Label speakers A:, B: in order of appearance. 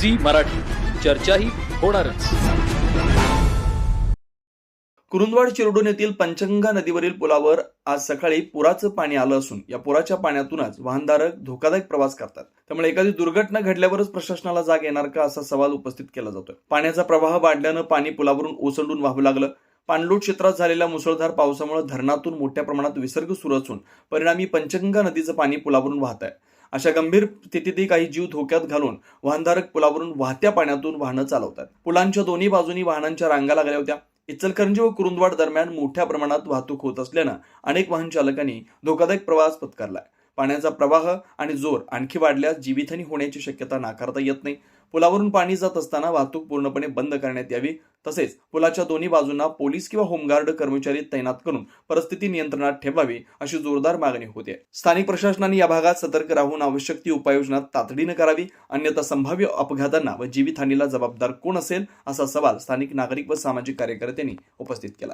A: Zee Marathi. चर्चाही होणारच.
B: कुरुंदवाड चिरडून येथील पंचगंगा नदीवरील पुलावर आज सकाळी पुराचं पाणी आलं असून या पुराच्या पाण्यातूनच वाहनधारक धोकादायक प्रवास करतात. त्यामुळे एखादी दुर्घटना घडल्यावरच प्रशासनाला जाग येणार का असा सवाल उपस्थित केला जातोय. पाण्याचा प्रवाह वाढल्यानं पाणी पुलावरून ओसंडून वाहू लागलं. पाणलोट क्षेत्रात झालेल्या मुसळधार पावसामुळे धरणातून मोठ्या प्रमाणात विसर्ग सुरू असून परिणामी पंचगंगा नदीचं पाणी पुलावरून वाहत आहे. अशा गंभीर स्थितीतही काही जीव धोक्यात घालून वाहनधारक पुलावरून वाहत्या पाण्यातून वाहनं चालवतात. पुलांच्या दोन्ही बाजूनी वाहनांच्या रांगा लागल्या होत्या. इचलकरंजी व कुरुंदवाड दरम्यान मोठ्या प्रमाणात वाहतूक होत असल्यानं अनेक वाहन चालकांनी धोकादायक प्रवास पत्करलाय. पाण्याचा प्रवाह आणि जोर आणखी वाढल्यास जीवितहानी होण्याची शक्यता नाकारता येत नाही. पुलावरून पाणी जात असताना वाहतूक पूर्णपणे बंद करण्यात यावी. तसेच पुलाच्या दोन्ही बाजूंना पोलीस किंवा होमगार्ड कर्मचारी तैनात करून परिस्थिती नियंत्रणात ठेवावी अशी जोरदार मागणी होते. स्थानिक प्रशासनाने या भागात सतर्क राहून आवश्यक ती उपाययोजना तातडीनं करावी. अन्यथा संभाव्य अपघातांना व जीवितहानीला जबाबदार कोण असेल? असा सवाल स्थानिक नागरिक व सामाजिक कार्यकर्त्यांनी उपस्थित केला.